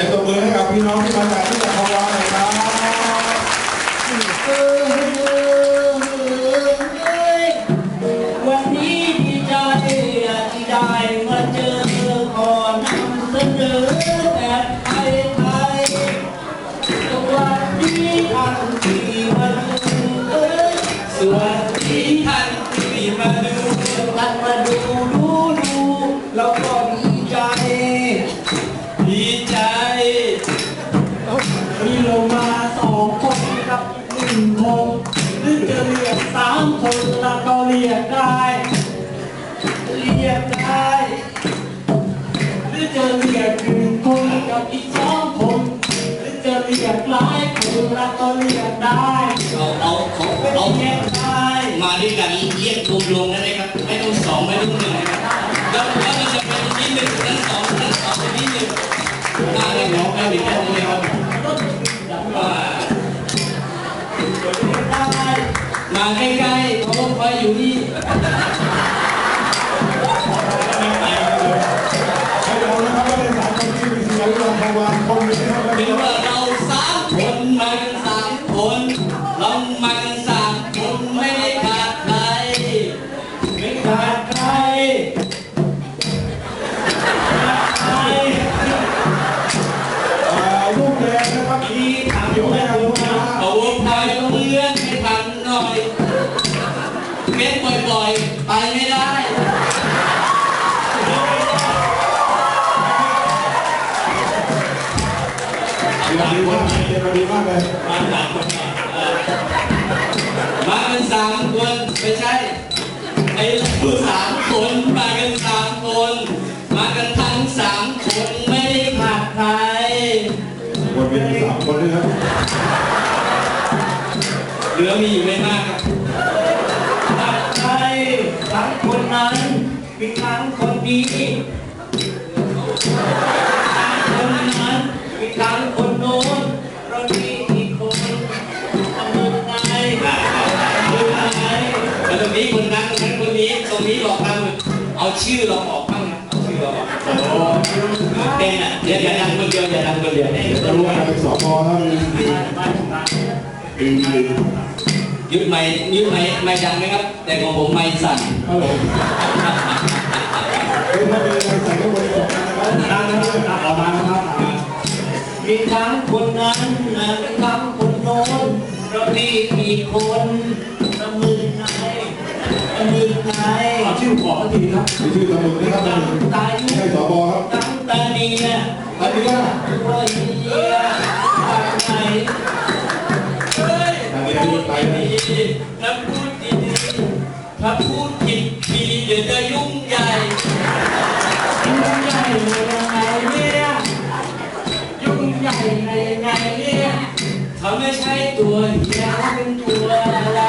สียงตบมือให้กับพี่น้องที่มาจากที่จังหวัดนะครับ มาด้วยกันเรียกรวมลงได้ไหมครับไม่ต้องสองไม่ต้องหนึ่งนะครับแล้วแล้วมันจะเป็นที่หนึ่งทั้งสองทั้งสองเป็นที่หนึ่งมาเลยน้องไปดิแค่นี้ว เลยมาสามคนมากันสามคนไม่ใช่ไอ้ผู้สามคนมากันสามคน มากันทั้งสามคนไม่ได้ขาดใครคนเป็นสามคนด้วยครับเหลือมีอยู่ไม่มากครับขาดใครทั้งคนนั้นมีทั้งคนดี เอาชื่อเราออกบ้างนะเอาชื่อเราออกเป็นอะอย่าอย่าดังคนเดียวอย่าดังคนเดียวจะรู้ว่าเป็นสอบอครับอืมยุดไม่ยุดไม่ไม่ดังไหมครับ แต่ของผมไม่สั่นครับผมเฮ้ยถ้าเป็นอะไรใส่ก็บริสุทธิ์นะครับดังนะครับออกมานะครับมีทั้งคนนั้นนะมีทั้งคนโน้นเราดีอีกคน ชื่อขอสักทีครับมีชื่อตำรวจนะครับตำรวจตายให้สบครับตั้งตาเนียอันนี้ก็ตัวเฮียทางไหนเฮ้ยพูดดไปดีๆถ้าพูดดีๆถ้าพูดผิดทีเดี๋ยวจะยุ่งใหญ่ยุ่งใหญ่ยังไงเนี่ยยุ่งใหญ่ยังไงเนี่ยเขาไม่ใช่ตัวเฮียเขาเป็นตัวอะไร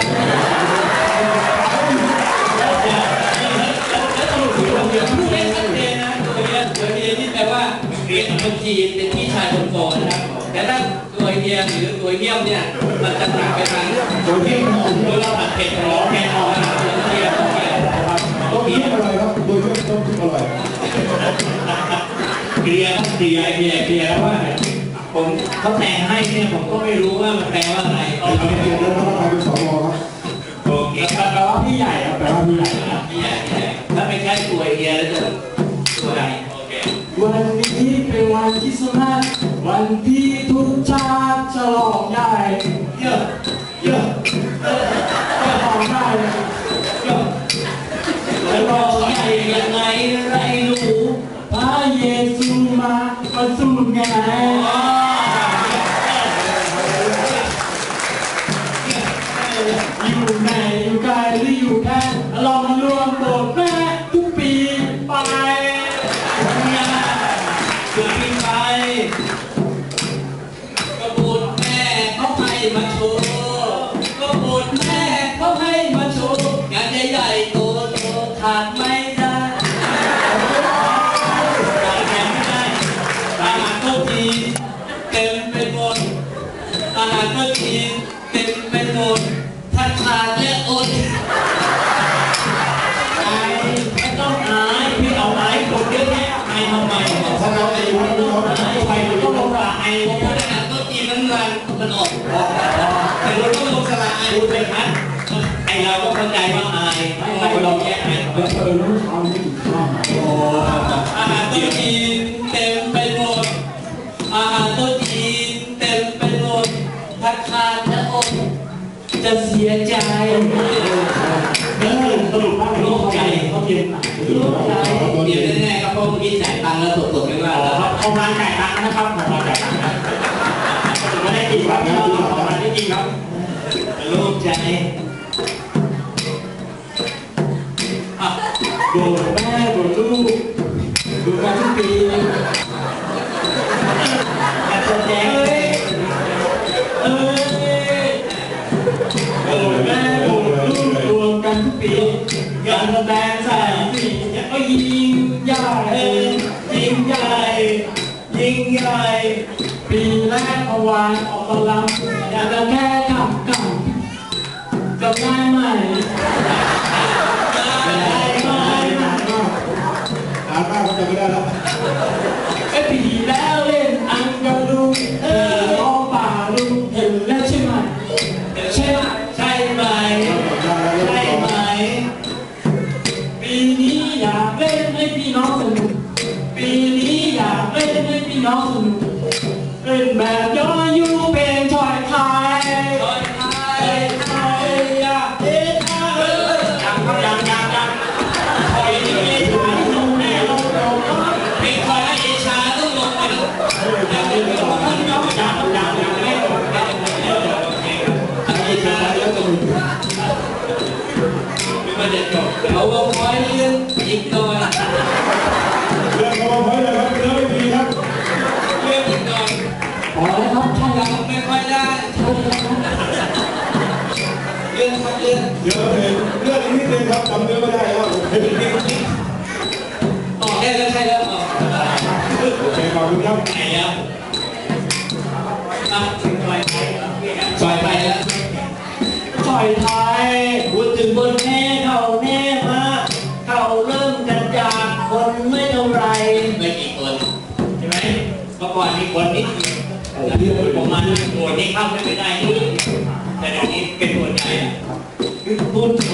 คนจีนเป็นพี่ชายคนโตนะครับแต่ถ้าตัวเฮียหรือตัวเหี้ยมเนี่ยมันจะต่างไปทางตัวที่มันเวลาผัดเผ็ดร้อนแกงอ่อนตัวเฮียตัวเฮียนะครับต้องคิดอะไรครับโดยที่ต้องคิดอะไรเคลียร์ต้องเคลียร์เคลียร์เคลียวว่าผมเขาแต่งให้เนี่ยผมก็ไม่รู้ว่ามันแปลว่าอะไรเอาไปเรียนแล้วนะครับใครเป็นสอบครับโอเคแปลว่าพี่ใหญ่ครับแปลว่าพี่ใหญ่พี่ใหญ่ถ้าไม่ใช่ตัวเฮียแล้วจะตัวไหนโอเควันนี้เป็น วันคริสต์มาสวันที่ทุกชาติฉลองใหญ่เยอะเยอะฉลองใหญ่เยอะแล้วรอใหญ่ยังไงไรรู้พระเยซูมาประสูติไง อายพี่เอาอายคนเยอะแยะอายทำไมถ้าเราจะอยู่แล้วเราอายไปต้องลงผมพูดอาหารโต๊ะจีนนั้นมันมันออกออกแต่เราต้องลงสลายพูดไปครับไอเราก็เข้าใจว่าอายไม่เราแยกไออเออรู้เขาม่ถึง โดนแม่โดนลูกดูกันทุกปีการแสดงเอ้ยเอ้ยโดนแม่โดนลูกรวมกันทุ อ่ พอแล้วครับใช่แล้วจำไม่ค่อยได้เลื่อนครับเลื่อนเดี๋ยวเลงเรื่องนี้นิดนึงครับจำเนื้อไม่ได้แล้วโออกได้แล้วใช่แล้วออกขอบคุณครับไหนแล้วอะถึงซอยไปซอยไปแล้วชอยไทยพูดถึงบนแม่เขาแน่มาเขาเริ่มกันจากคนไม่เท่าไรไม่กี่คนใช่ไหมเมื่อก่อนมีคนนิดเดียว ผมมาตัวนี้เข้าไม่ได้ แต่เดี๋ยวนี้เป็นตัวใหญ่อะพูดถึง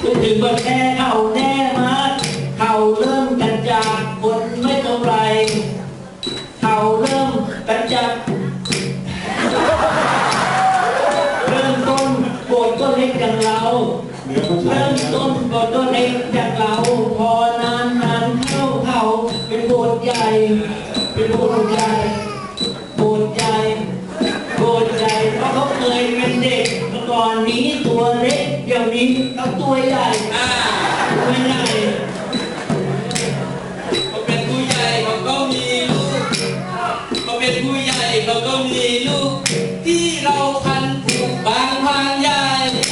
พูดถึงบนแม่เข่าแน่มาเข่าเริ่มกันจากคนไม่เท่าไรเข่าเริ่มกันจากเริ่มต้นโบสถ์ก็เล็กกันเราเริ่มต้นโบสถ์ก็เล็กจากเราพอนานนานเข้าเข่าเป็นโบสถ์ใหญ่ เป็นโบสถ์ใหญ่ เดี๋ยวนี้เขาตัวใหญ่อ่าตัวใหญ่เขาเป็นผู้ใหญ่เขาก็มีลูกเขาเป็นผู้ใหญ่เขาก็มีลูก ที่เราพันผูกบางพันใหญ่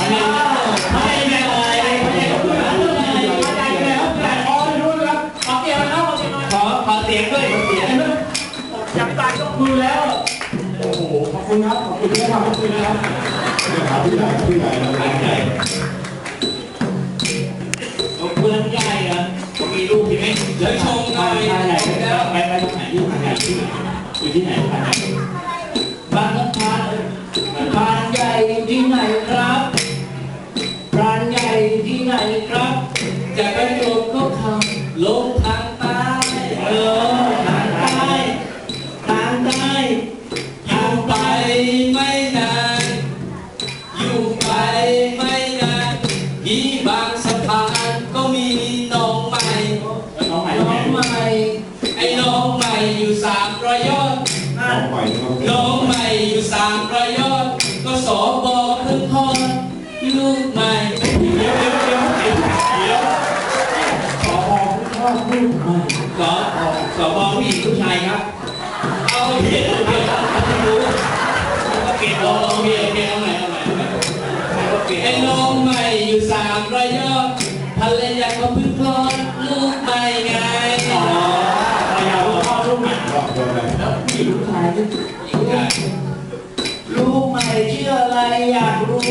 อ้าวไม่ใหญ่ไม่ใหญ่ไม่ใหญ่ไม่ใหญ่ใจแล้วแต่พอรู้ครับขอเตียงแล้วขอเตียงหน่อยขอขอเสียงด้วยขอเสียงอยากตายยกมือแล้ว โอ้โห ขอบคุณครับ ขอบคุณที่ให้ความขอบคุณนะครับเดี๋ยวหาผู้ใหญ่ผู้ใหญ่นะใหญ่ ดี๋ยวชมหน่อยใหญ่แล้วไปไปตรงไหนที่ทางไหนที่อยู่ที่ไหนทางไหนบางพานพานใหญ่ที่ไหนครับพานใหญ่ที่ไหนครับจะไปโดน อพูดใหม่สอสอบผู้หญิงผู้ชายครับ เอาเพียนเพียนไม่รู้ก็เปลี่ยนลองเปลี่ยนเปลี่ยนเอาใหม่เอาใหม่เอาใหม่ไอ้น้องใหม่อยู่สามร้อยยอดภรรยาก็เพิ่งคลอดลูกใหม่ไงอ๋อภรรยาเพ่อดลูกใหม่รอบตัวเลยแล้วผู้หญิงผู้ชายลูกใหม่ชื่ออะไรอยากรู้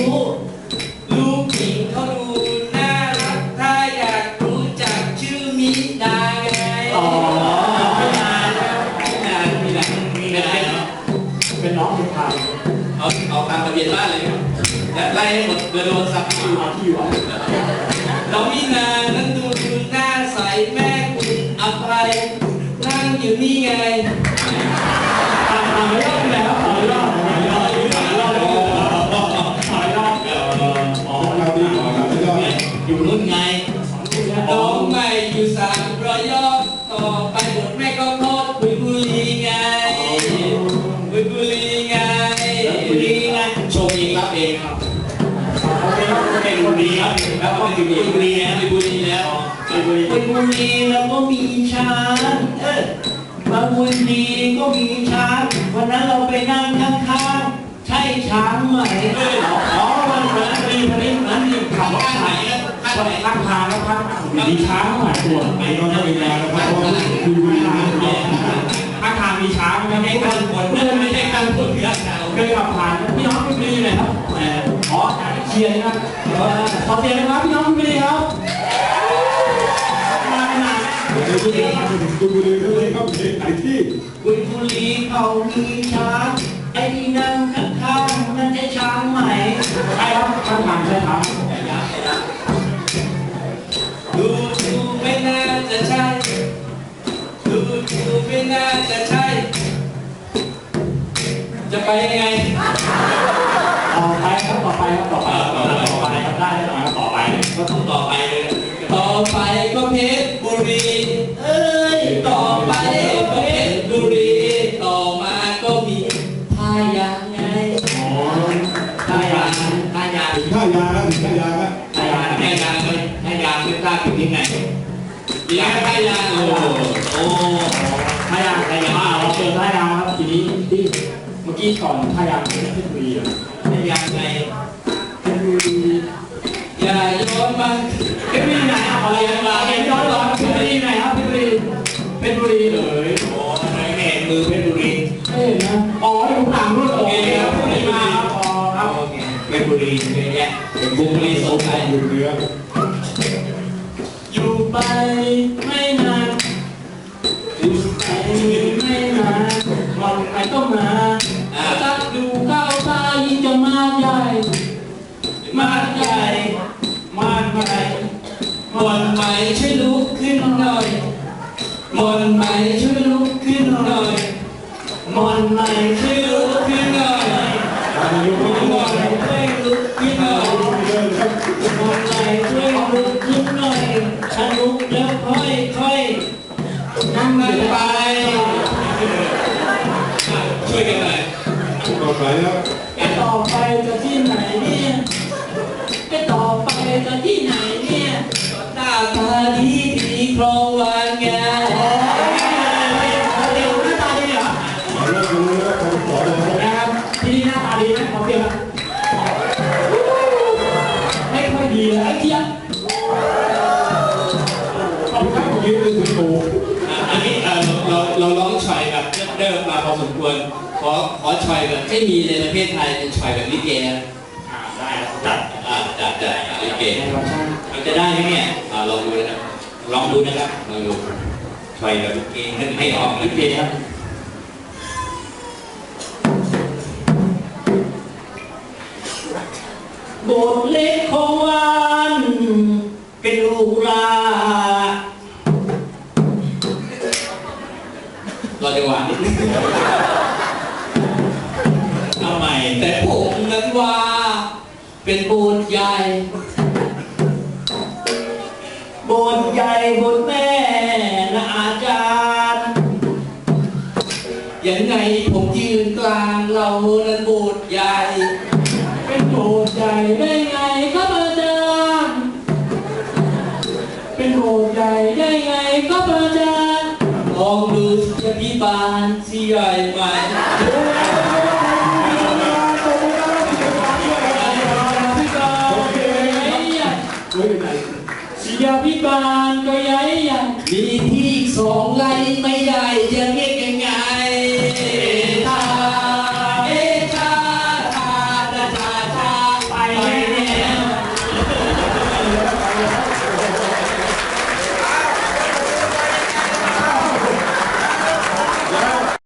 ห้หมดโดนสับที่อยู่ที่อยู่อะน้องมีนานั้นดูดูหน้าใสแม่คุณอภัยนั่งอยู่นี่ไง ช่ช้างไหมเฮ้ยอ๋อวันนั้นดีวันนี้วันนั้นดีขับรถข้างไหนผ่านนะข้างไหนข้างทางแล้วครับมีช้างหลายตัวไม่ต้องให้เวลานะครับเพราะว่าคือเวลาเนี่ยข้างทางมีช้างไหมไม่ให้ตั้งผลไม่ให้ตั้งผลเรื่องเราเคยขับผ่านพี่น้องพี่บุรีหน่อยครับแหมอ๋อเชียร์นะครับขอเสียงนะครับพี่น้องพี่บุรีครับมาขนาดเดี๋ยวทุกคนมาถึงตุบุรีทุกคนครับเพลงไหนที่บุญบุรีเขามีช้าง ไอ้ที่นั่งข้างๆนั่นใช่ช้างไหมใช่ครับข้างทางใช่ครับดูดูไม่น่าจะใช่ ดูดูไม่น่าจะใช่ จะไปยังไง ต่อไปครับต่อไปครับต่อไปต่อไปต่อไปครับได้ได้ครับต่อไปก็ต้องต่อไปเลย ต่อไปก็เพชรบุรี เอ้ยต่อไป อกี้ก่อนท่ายางเป็นเพชรบุรีอะท่ายางไงเพชรบุรีอย่าโยนมันเพชรบุรีไหนครับอะไรมาเห็นย้อนหลังเพชรบุรีไหนครับเพชรบุรีเพชรบุรีเลยโอ้ไม่เห็นมือเพชรบุรีเอ้ยนะอ๋อที่ผมถามรุ่นโอเคครับเพชรบุรีมาครับอ๋อครับโอเคเพชรบุรีเยอะแยะบุรีสงสัยอยู่เหนือ นไหมช่วยลุกขึ้นหน่อยมนไหมช่วยลุกขึ้นหน่อยมอนไหม ม่มีในประเทศไทยเป็นชอยแบบลิเกนะอ่าได้จัดอ่าจัดจัดลิเกในวันช่างมันจะได้ไหมเนี่ยอ่าลองดูนะครับลองดูนะครับลองดูชอยแบบลิเกนึกให้ออกลิเกครับโบสถ์เล็กของวันเป็นลูกลารอจังหวะนิดนึงเอาใหม่ แต่ผมนั้นว่าเป็นโบสถ์ใหญ่โบสถ์ใหญ่โบสถ์แม่นะอาจารย์ยังไงผมยืนกลางเรานั้นโบสถ์ใหญ่